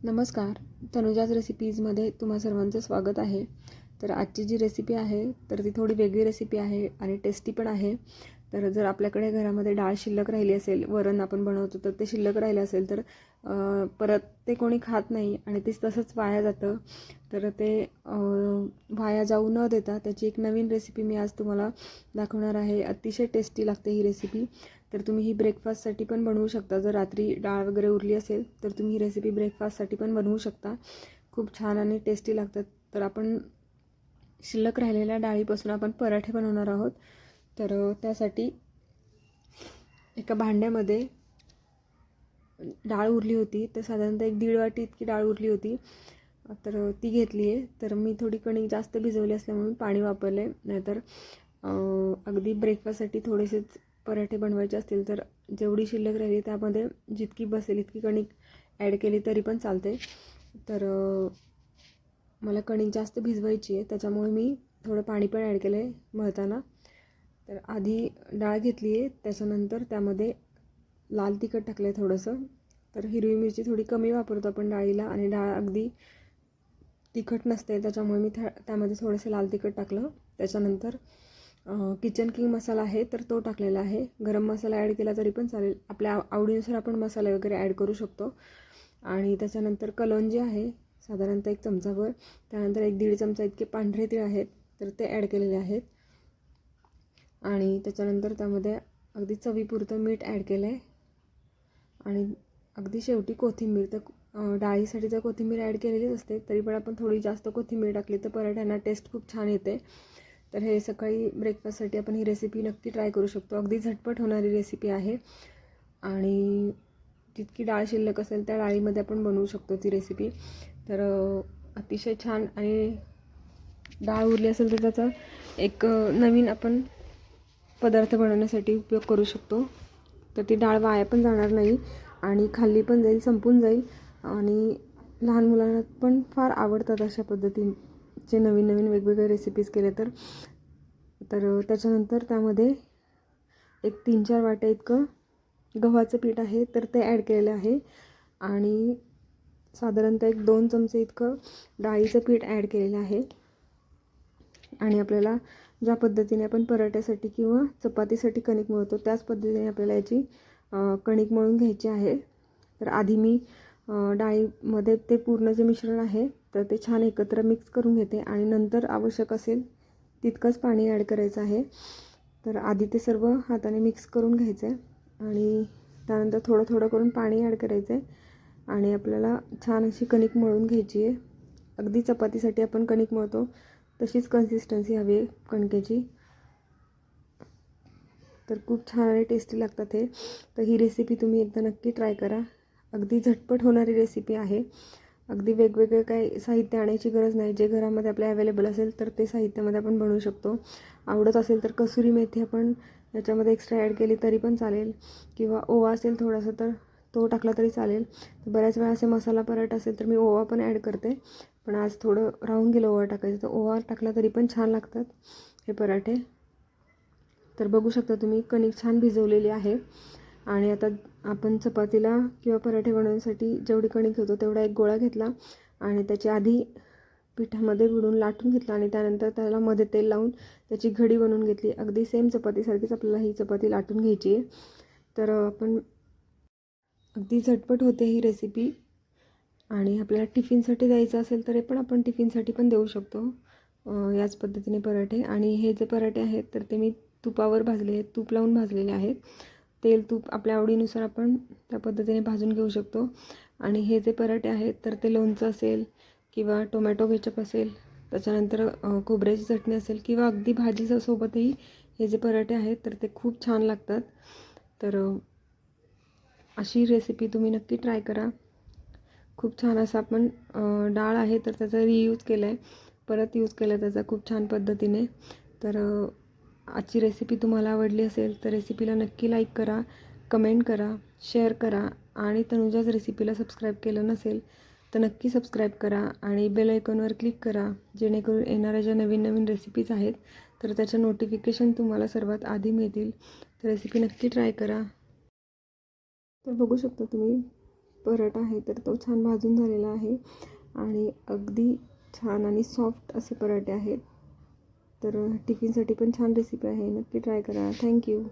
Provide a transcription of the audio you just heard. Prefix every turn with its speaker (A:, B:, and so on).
A: नमस्कार. तनुजाज रेसिपीजमध्ये तुम्हा सर्वांचं स्वागत आहे. तर आजची जी रेसिपी आहे तर ती थोडी वेगळी रेसिपी आहे आणि टेस्टी पण आहे. तर जर आपल्याकडे घरामध्ये डाळ शिल्लक राहिली असेल वरण आपण बनवतो तर ते शिल्लक राहिलं असेल तर परत ते कोणी खात नाही आणि ते तसंच वाया जातं. तर ते वाया जाऊ न देता त्याची एक नवीन रेसिपी मी आज तुम्हाला दाखवणार आहे. अतिशय टेस्टी लागते ही रेसिपी तर तुम्ही ही ब्रेकफास्टसाठी पण बनवू शकता. जर रात्री डाळ वगैरे उरली असेल तर तुम्ही ही रेसिपी ब्रेकफास्टसाठी पण बनवू शकता. खूप छान आणि टेस्टी लागतात. तर आपण शिल्लक राहिलेल्या डाळीपासून आपण पराठे बनवणार आहोत. तर त्यासाठी एका भांड्यामध्ये डाळ उरली होती. तर साधारणतः एक दीड वाटी इतकी डाळ उरली होती. तर ती घेतली आहे. तर मी थोडी कणिक जास्त भिजवली असल्यामुळे पाणी वापरले नाहीतर अगदी ब्रेकफास्टसाठी थोडेसेच पराठे बनवायचे असतील तर जेवढी शिल्लक राहिली त्यामध्ये जितकी बसेल इतकी कणिक ॲड केली तरी पण चालते. तर मला कणिक जास्त भिजवायची आहे त्याच्यामुळे मी थोडं पाणी पण ॲड केलं आहे मळताना. तर आधी डाळ घेतली आहे त्याच्यानंतर त्यामध्ये लाल तिखट टाकलं आहे थोडंसं. तर हिरवी मिरची थोडी कमी वापरतो आपण डाळीला आणि डाळ अगदी तिखट नसते त्याच्यामुळे मी त्या त्यामध्ये थोडंसं लाल तिखट टाकलं. त्याच्यानंतर किचन किंग मसाला आहे तर तो टाकलेला आहे. गरम मसाला ॲड केला तरी पण चालेल. आपल्या आवडीनुसार आपण मसाले वगैरे ॲड करू शकतो. आणि त्याच्यानंतर कलोंजी आहे साधारणतः एक चमचाभर. त्यानंतर एक दीड चमचा इतके पांढरे तीळ आहेत तर ते ॲड केलेले आहेत. आणि त्याच्यानंतर त्यामध्ये अगदी चवीपुरतं मीठ ॲड केलं आहे आणि अगदी शेवटी कोथिंबीर. तर डाळीसाठी जर कोथिंबीर ॲड केलेलीच असते तरी पण आपण थोडी जास्त कोथिंबीर टाकली तर पराठ्यांना टेस्ट खूप छान येते. तर हे सकाळी ब्रेकफास्टसाठी आपण ही रेसिपी नक्की ट्राय करू शकतो. अगदी झटपट होणारी रेसिपी आहे. आणि जितकी डाळ शिल्लक असेल त्या डाळीमध्ये आपण बनवू शकतो ती रेसिपी तर अतिशय छान आणि डाळ उरली असेल तर त्याचा एक नवीन आपण पदार्थ बनवण्यासाठी उपयोग करू शकतो. तर ती डाळ वाया पण जाणार नाही आणि खाल्ली पण जाईल संपून जाईल आणि लहान मुलांना पण फार आवडतात अशा चे नवीन नवीन वेगवेगळे रेसिपीज केले तर तर त्याच्यानंतर त्यामध्ये एक तीन चार वाट्या इतकं गव्हाचं पीठ आहे तर ते ॲड केलेलं आहे. आणि साधारणतः एक दोन चमचे इतकं डाळीचं पीठ ॲड केलेलं आहे. आणि आपल्याला ज्या पद्धतीने आपण पराठ्यासाठी किंवा चपातीसाठी कणिक मळतो त्याच पद्धतीने आपल्याला याची कणिक मळून घ्यायची आहे. तर आधी मी डाळीमध्ये ते पूर्ण जे मिश्रण आहे तर ते छान एकत्र मिक्स करून घेते. आणि नंतर आवश्यक असेल तितकंच पाणी ॲड करायचं आहे. तर आधी ते सर्व हाताने मिक्स करून घ्यायचं. आहे आणि त्यानंतर थोडं थोडं करून पाणी ॲड करायचं. आहे आणि आपल्याला छान अशी कणिक मळून घ्यायची आहे. अगदी चपातीसाठी आपण कणिक मळतो. तशीच कन्सिस्टन्सी हवी आहे कणकेची. तर खूप छान आणि टेस्टी लागतात हे. तर ही रेसिपी तुम्ही एकदा नक्की ट्राय करा. अगदी झटपट होणारी रेसिपी आहे. अगदी वेगवेगळे काही साहित्य आणायची गरज नाही. जे घरामध्ये आपल्या अवेलेबल असेल तर ते साहित्यामध्ये आपण बनवू शकतो. आवडत असेल तर कसुरी मेथी आपण याच्यामध्ये एक्स्ट्रा ॲड केली तरी पण चालेल. किंवा ओवा असेल थोडासा तर तो टाकला तरी चालेल. बऱ्याच वेळा असे मसाला पराठा असेल तर मी ओवा पण ॲड करते. पण आज थोडं राहून गेलं ओवा टाकायचं. तर ओवा टाकला तरी पण छान लागतात हे पराठे. तर बघू शकता तुम्ही कणिक छान भिजवलेली आहे. आणि आता आपण चपातीला किंवा पराठे बनवण्यासाठी जेवढी कणिक घेतो तेवढा एक गोळा घेतला आणि त्याची आधी पिठामध्ये बुडून लाटून घेतला आणि त्यानंतर त्याला मध्ये तेल लावून त्याची घडी बनवून घेतली. अगदी सेम चपातीसारखीच आपल्याला ही चपाती लाटून घ्यायची आहे. तर आपण अगदी झटपट होते ही रेसिपी आणि आपल्याला टिफिनसाठी द्यायचं असेल तर हे पण आपण टिफिनसाठी पण देऊ शकतो. याच पद्धतीने पराठे. आणि हे जे पराठे आहेत तर ते मी तुपावर भाजले आहेत. तूप लावून भाजलेले आहेत. तेल तूप आपल्या आवडीनुसार आपण त्या पद्धतीने भाजून घेऊ शकतो. आणि हे जे पराठे आहेत तर ते लोणचं असेल किंवा टोमॅटो केचप असेल त्याच्यानंतर खोबऱ्याची चटणी असेल किंवा अगदी भाजीच्या सोबतही हे जे पराठे आहेत तर ते खूप छान लागतात. तर अशी रेसिपी तुम्ही नक्की ट्राय करा. खूप छान असं आपण डाळ आहे तर त्याचा रियूज केला आहे परत यूज केला आहे त्याचा खूप छान पद्धतीने. तर आजची रेसिपी तुम्हाला आवडली असेल तर रेसिपीला नक्की लाईक करा कमेंट करा शेअर करा आणि तनुजाच रेसिपीला सबस्क्राईब केलं नसेल तर नक्की सबस्क्राईब करा आणि बेल आयकॉनवर क्लिक करा जेणेकरून येणाऱ्या ज्या नवीन नवीन रेसिपीज आहेत तर त्याच्या नोटिफिकेशन तुम्हाला सर्वात आधी मिळतील. तर रेसिपी नक्की ट्राय करा. तर बघू शकता तुम्ही पराठा आहे तर तो छान भाजून झालेला आहे आणि अगदी छान आणि सॉफ्ट असे पराठे आहेत. तर टिफिनसाठी पण छान रेसिपी आहे. नक्की ट्राय करा. थँक्यू